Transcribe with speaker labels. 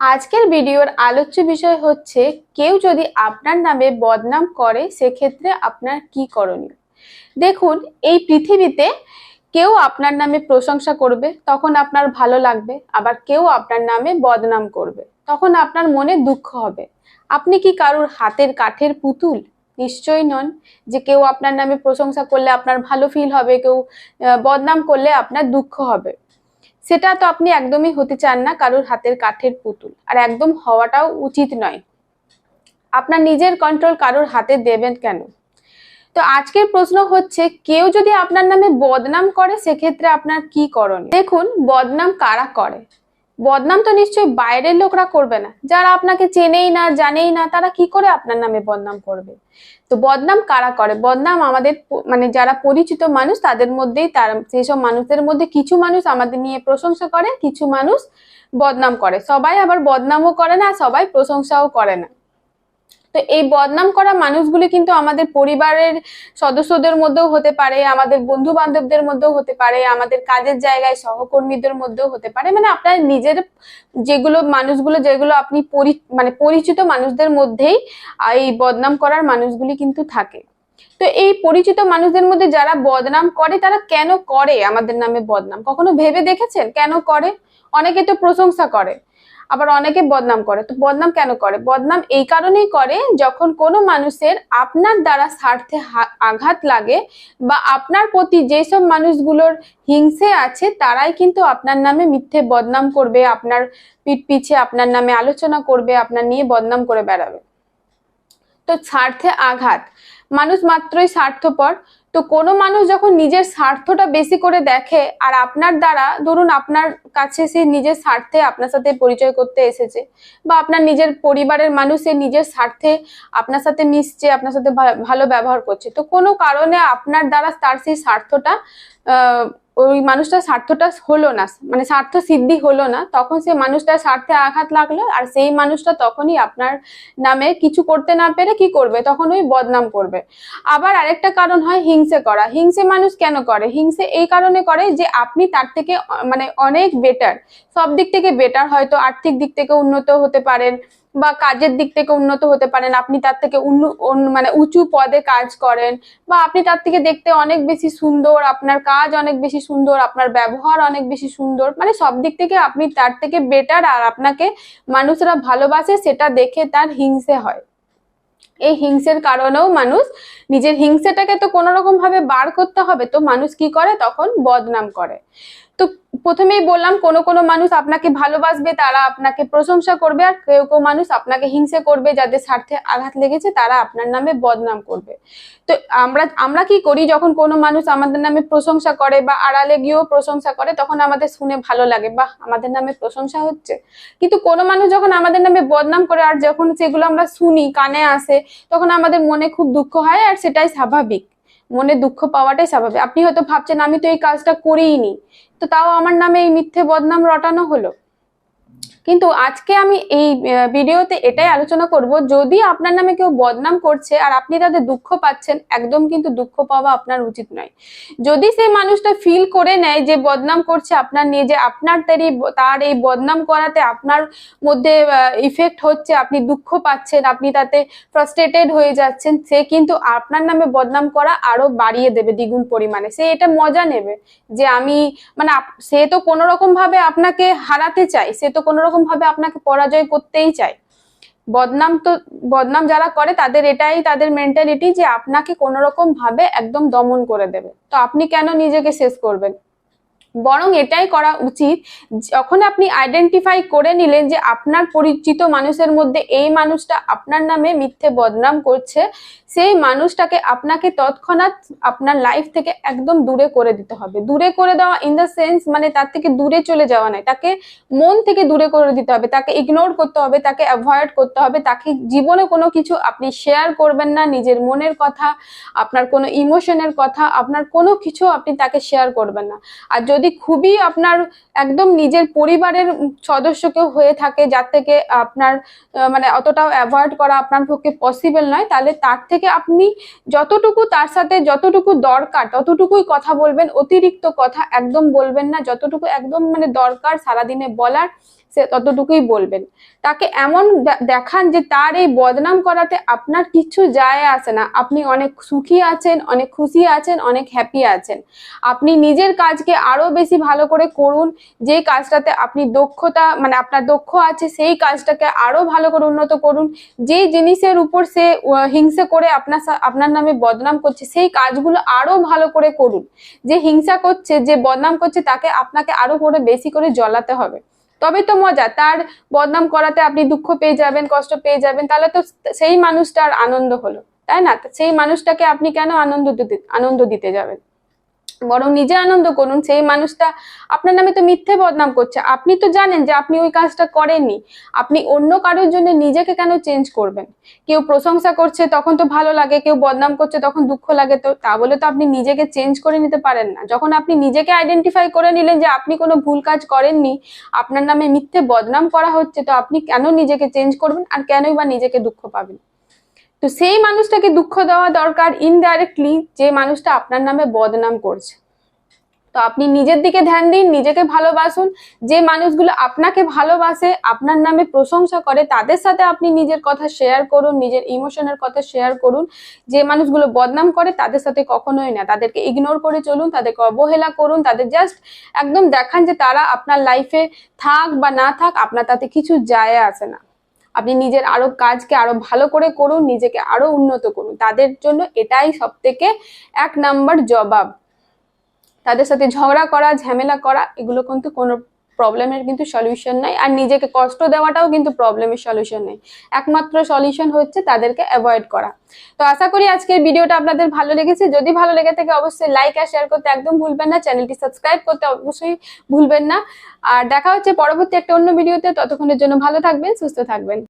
Speaker 1: আজকের ভিডিওর আলোচ্য বিষয় হচ্ছে, কেউ যদি আপনার নামে বদনাম করে, সেক্ষেত্রে আপনার কি করণীয়? দেখুন, এই পৃথিবীতে কেউ আপনার নামে প্রশংসা করবে, তখন আপনার ভালো লাগবে। আবার কেউ আপনার নামে বদনাম করবে, তখন আপনার মনে দুঃখ হবে। আপনি কি কারুর হাতের কাঠের পুতুল? নিশ্চয়ই নন। যে কেউ আপনার নামে প্রশংসা করলে আপনার ভালো ফিল হবে, কেউ বদনাম করলে আপনার দুঃখ হবে। সেটা তো আপনি একদমই হতে চান না কারোর হাতের কাঠের পুতুল। আর একদম হওয়াটাও উচিত নয়। আপনার নিজের কন্ট্রোল কারোর হাতে দেবেন কেন? তো আজকের প্রশ্ন হচ্ছে, কেউ যদি আপনার নামে বদনাম করে, সেক্ষেত্রে আপনার কি করণীয়? দেখুন, বদনাম কারা করে? বদনাম তো নিশ্চয়ই বাইরের লোকরা করবে না। যারা আপনাকে চেনেই না, জানেই না, তারা কি করে আপনার নামে বদনাম করবে? তো বদনাম কারা করে? বদনাম আমাদের মানে যারা পরিচিত মানুষ, তাদের মধ্যেই তার, সেসব মানুষদের মধ্যে কিছু মানুষ আমাদের নিয়ে প্রশংসা করে, কিছু মানুষ বদনাম করে। সবাই আবার বদনামও করে না, সবাই প্রশংসাও করে না। তো এই বদনাম করা মানুষগুলি কিন্তু আমাদের পরিবারের সদস্যদের মধ্যেও হতে পারে, আমাদের বন্ধু বান্ধবদের মধ্যেও হতে পারে, আমাদের কাজের জায়গায় সহকর্মীদের মধ্যেও হতে পারে। মানে আপনার নিজের যেগুলো মানুষগুলো, যেগুলো আপনি মানে পরিচিত মানুষদের মধ্যেই এই বদনাম করার মানুষগুলি কিন্তু থাকে। তো এই পরিচিত মানুষদের মধ্যে যারা বদনাম করে, তারা কেন করে আমাদের নামে বদনাম? কখনো ভেবে দেখেছেন? কেন করে? অনেকে তো প্রশংসা করে। আবার অনেকে বদনাম করে। তো বদনাম কেন করে? বদনাম এই কারণেই করে যখন কোনো মানুষের আপনার দ্বারা স্বার্থে আঘাত লাগে বা আপনার প্রতি যেসব মানুষগুলোর হিংসে আছে, তারাই কিন্তু আপনার নামে মিথ্যে বদনাম করবে, আপনার পিঠ পিছে আপনার নামে আলোচনা করবে, আপনার নিয়ে বদনাম করে বেড়াবে। তো স্বার্থে আঘাত। মানুষ মাত্রই স্বার্থপর। তো কোনো মানুষ যখন নিজের স্বার্থটা বেশি করে দেখে, আর আপনার দ্বারা, ধরুন আপনার কাছে সে নিজের স্বার্থে আপনার সাথে পরিচয় করতে এসেছে, বা আপনার নিজের পরিবারের মানুষ সে নিজের স্বার্থে আপনার সাথে মিশছে, আপনার সাথে ভালো ব্যবহার করছে, তো কোনো কারণে আপনার দ্বারা তার সেই স্বার্থটা ওই মানুষটার স্বার্থটা হলো না মানে স্বার্থ সিদ্ধি হলো না, তখন সে মানুষটার স্বার্থে আঘাত লাগল, আর সেই মানুষটা তখনই আপনার নামে কিছু করতে না পেরে কি করবে? তখন ওই বদনাম করবে। আবার আরেকটা কারণ হয় হিংসে করা। হিংসে মানুষ কেন করে? হিংসে এই কারণে করে যে আপনি তার থেকে মানে অনেক বেটার সব দিক থেকে বেটার হয়তো আর্থিক দিক থেকে উন্নত হতে পারেন বা কাজের দিক থেকে উন্নত হতে পারেন। আপনি তার থেকে মানে উঁচু পদে কাজ করেন বা আপনি তার থেকে দেখতে অনেক বেশি সুন্দর, আপনার কাজ অনেক বেশি সুন্দর, আপনার ব্যবহার অনেক বেশি সুন্দর। মানে সব দিক থেকে আপনি তার থেকে বেটার আর আপনাকে মানুষরা ভালোবাসে সেটা দেখে তার হিংসে হয়। এই হিংসের কারণেও মানুষ নিজের হিংসেটাকে তো কোনো রকম ভাবে বার করতে হবে, তো মানুষ কি করে? তখন বদনাম করে। তো প্রথমেই বললাম, কোনো কোনো মানুষ আপনাকে ভালোবাসবে, তারা আপনাকে প্রশংসা করবে, আর কেউ কেউ মানুষ আপনাকে হিংসে করবে, যাদের স্বার্থে আঘাত লেগেছে, তারা আপনার নামে বদনাম করবে। তো আমরা আমরা কি করি যখন কোনো মানুষ আমাদের নামে প্রশংসা করে বা আড়ালে গিয়েও প্রশংসা করে, তখন আমাদের শুনে ভালো লাগে, বাহ, আমাদের নামে প্রশংসা হচ্ছে। কিন্তু কোনো মানুষ যখন আমাদের নামে বদনাম করে, আর যখন সেগুলো আমরা শুনি, কানে আসে, তখন আমাদের মনে খুব দুঃখ হয়, আর সেটাই স্বাভাবিক। মনে দুঃখ পাওয়াটাই স্বাভাবিক। আপনি হয়তো ভাবছেন, আমি তো এই কাজটা করিনি তো তাও আমার নামে এই মিথ্যে বদনাম রটানো হলো? কিন্তু আজকে আমি এই ভিডিওতে এটাই আলোচনা করব, যদি আপনার নামে কেউ বদনাম করছে আর আপনি তাদের দুঃখ পাচ্ছেন, একদম কিন্তু দুঃখ পাওয়া আপনার উচিত নয়। যদি সেই মানুষটা ফিল করে নেয় যে বদনাম করছে আপনার নিয়ে যে আপনার তারই, তার এই বদনাম করাতে আপনার মধ্যে ইফেক্ট হচ্ছে, আপনি দুঃখ পাচ্ছেন, আপনি তাতে ফ্রাস্ট্রেটেড হয়ে যাচ্ছেন, সে কিন্তু আপনার নামে বদনাম করা আরও বাড়িয়ে দেবে দ্বিগুণ পরিমাণে। সে এটা মজা নেবে যে আমি মানে সে তো কোনো রকম ভাবে আপনাকে হারাতে চাই সে তো কোনো রকম ভাবে আপনাকে পরাজয় করতেই চায়। বদনাম তো, বদনাম যারা করে তাদের এটাই, তাদের মেন্টালিটি যে আপনাকে কোনো রকম ভাবে একদম দমন করে দেবে। তো আপনি কেন নিজেকে শেষ করবেন? বরং এটাই করা উচিত, যখন আপনি আইডেন্টিফাই করে নিলেন যে আপনার পরিচিত মানুষের মধ্যে এই মানুষটা আপনার নামে মিথ্যে বদনাম করছে, সেই মানুষটাকে আপনাকে তৎক্ষণাৎ আপনার লাইফ থেকে একদম দূরে করে দিতে হবে। দূরে করে দেওয়া ইন দ্য সেন্স মানে তার থেকে দূরে চলে যাওয়া নয়, তাকে মন থেকে দূরে করে দিতে হবে, তাকে ইগনোর করতে হবে, তাকে অ্যাভয়েড করতে হবে, তাকে জীবনে কোনো কিছু আপনি শেয়ার করবেন না, নিজের মনের কথা, আপনার কোনো ইমোশনের কথা, আপনার কোনো কিছু আপনি তাকে শেয়ার করবেন না। আর যদি খুবই আপনার একদম নিজের পরিবারের সদস্য কেউ হয়ে থাকে, যার থেকে আপনার মানে অতটাও অ্যাভয়েড করা আপনার পক্ষে পসিবল নয়, তাহলে তার থেকে আপনি যতটুকু তার সাথে যতটুকু দরকার, ততটুকুই কথা বলবেন, অতিরিক্ত কথা একদম বলবেন না, যতটুকু একদম মানে দরকার সারাদিনে বলার সে ততটুকুই বলবেন। তাকে এমন দেখান যে তার এই বদনাম করাতে আপনার কিছু যায় আসে না। আপনি অনেক সুখী আছেন, অনেক খুশি আছেন, অনেক হ্যাপি আছেন। আপনি নিজের কাজকে আরও বেশি ভালো করে করুন। যে কাজটাতে আপনি দক্ষতা মানে আপনার দক্ষ আছে, সেই কাজটাকে আরও ভালো করে উন্নত করুন। যে জিনিসের উপর সে হিংসা করে আপনার আপনার নামে বদনাম করছে, সেই কাজগুলো আরও ভালো করে করুন। যে হিংসা করছে, যে বদনাম করছে, তাকে আপনাকে আরও করে বেশি করে জ্বলাতে হবে। তবে তো মজা, তার বদনাম করাতে আপনি দুঃখ পেয়ে যাবেন, কষ্ট পেয়ে যাবেন, তাহলে তো সেই মানুষটার আনন্দ হলো, তাই না? সেই মানুষটাকে আপনি কেন আনন্দ আনন্দ দিতে যাবেন? বরং নিজে আনন্দ করুন। সেই মানুষটা আপনার নামে তো মিথ্যে বদনাম করছে। আপনি তো জানেন যে আপনি ওই কাজটা করেননি। আপনি অন্য কারোর জন্য নিজেকে কেন চেঞ্জ করবেন? কেউ প্রশংসা করছে, তখন তো ভালো লাগে। কেউ বদনাম করছে, তখন দুঃখ লাগে। তো তা বলে তো আপনি নিজেকে চেঞ্জ করে নিতে পারেন না। যখন আপনি নিজেকে আইডেন্টিফাই করে নিলেন যে আপনি কোনো ভুল কাজ করেননি, আপনার নামে মিথ্যে বদনাম করা হচ্ছে, তো আপনি কেন নিজেকে চেঞ্জ করবেন? আর কেনই বা নিজেকে দুঃখ পাবেন? তো সেই মানুষটাকে দুঃখ দেওয়া দরকার ইনডাইরেক্টলি যে মানুষটা আপনার নামে বদনাম করছে। তো আপনি নিজের দিকে ধ্যান দিন, নিজেকে ভালোবাসুন। যে মানুষগুলো আপনাকে ভালোবাসে, আপনার নামে প্রশংসা করে, তাদের সাথে আপনি নিজের কথা শেয়ার করুন, নিজের ইমোশনের কথা শেয়ার করুন। যে মানুষগুলো বদনাম করে, তাদের সাথে কখনোই না। তাদেরকে ইগনোর করে চলুন, তাদেরকে অবহেলা করুন, তাদের জাস্ট একদম দেখান যে তারা আপনার লাইফে থাক বা না থাক, আপনার তাতে কিছু যায় আসে না। আপনি নিজের আরও কাজকে আরও ভালো করে করুন, নিজেকে আরও উন্নত করুন। তাদের জন্য এটাই সব থেকে এক নাম্বার জবাব তাদের সাথে ঝগড়া করা, ঝামেলা করা, এগুলো কিন্তু কোনো প্রবলেমের কিন্তু সলিউশন নাই। আর নিজেকে কষ্ট দেওয়াটাও কিন্তু প্রবলেমের সলিউশন নেই। একমাত্র সলিউশন হচ্ছে তাদেরকে অ্যাভয়েড করা। তো আশা করি আজকের ভিডিওটা আপনাদের ভালো লেগেছে। যদি ভালো লেগে থাকে অবশ্যই লাইক আর শেয়ার করতে একদম ভুলবেন না। চ্যানেলটি সাবস্ক্রাইব করতে অবশ্যই ভুলবেন না। আর দেখা হচ্ছে পরবর্তী একটা অন্য ভিডিওতে ততক্ষণের জন্য ভালো থাকবেন, সুস্থ থাকবেন।